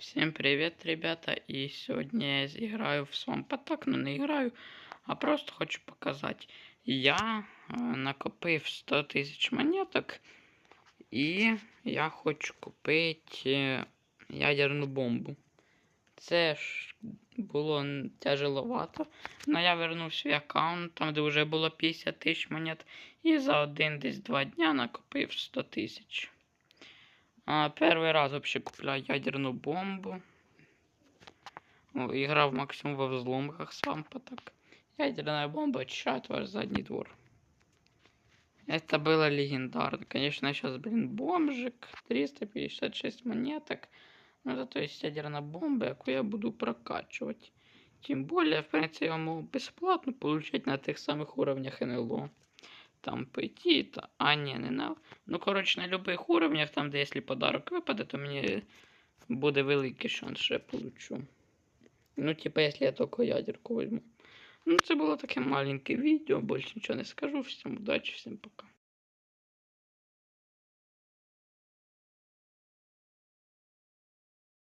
Всем привет, ребята! И сегодня я играю в Свампатак, но не играю, а просто хочу показать. Я е, накопив 100 тисяч монеток, і я хочу купити е, ядерну бомбу. Це ж було тяжеловато, але я вернув свій аккаунт, там де вже було 50 тисяч монет, і за один десь два дня накопив 100 тисяч. А, Перший раз вообще купляю ядерну бомбу. О, Играл максимум во взломках свампа так. Ядерная бомба очищает ваш задний двор. Это было легендарно. Конечно, сейчас, блин, бомжик. 356 монеток. Но зато есть ядерная бомба, яку я буду прокачивать. Тем более, в принципе, я могу бесплатно получать на тех самых уровнях НЛО. Там пойти, а не, не на. Ну, коротше, на любих уровнях, там, де якщо подарок випаде, то мені буде великий шанс, що я получу. Ну, типа, якщо я тільки ядерку візьму. Ну, це було таке маленьке відео, більше нічого не скажу. Всім удачі, всім пока.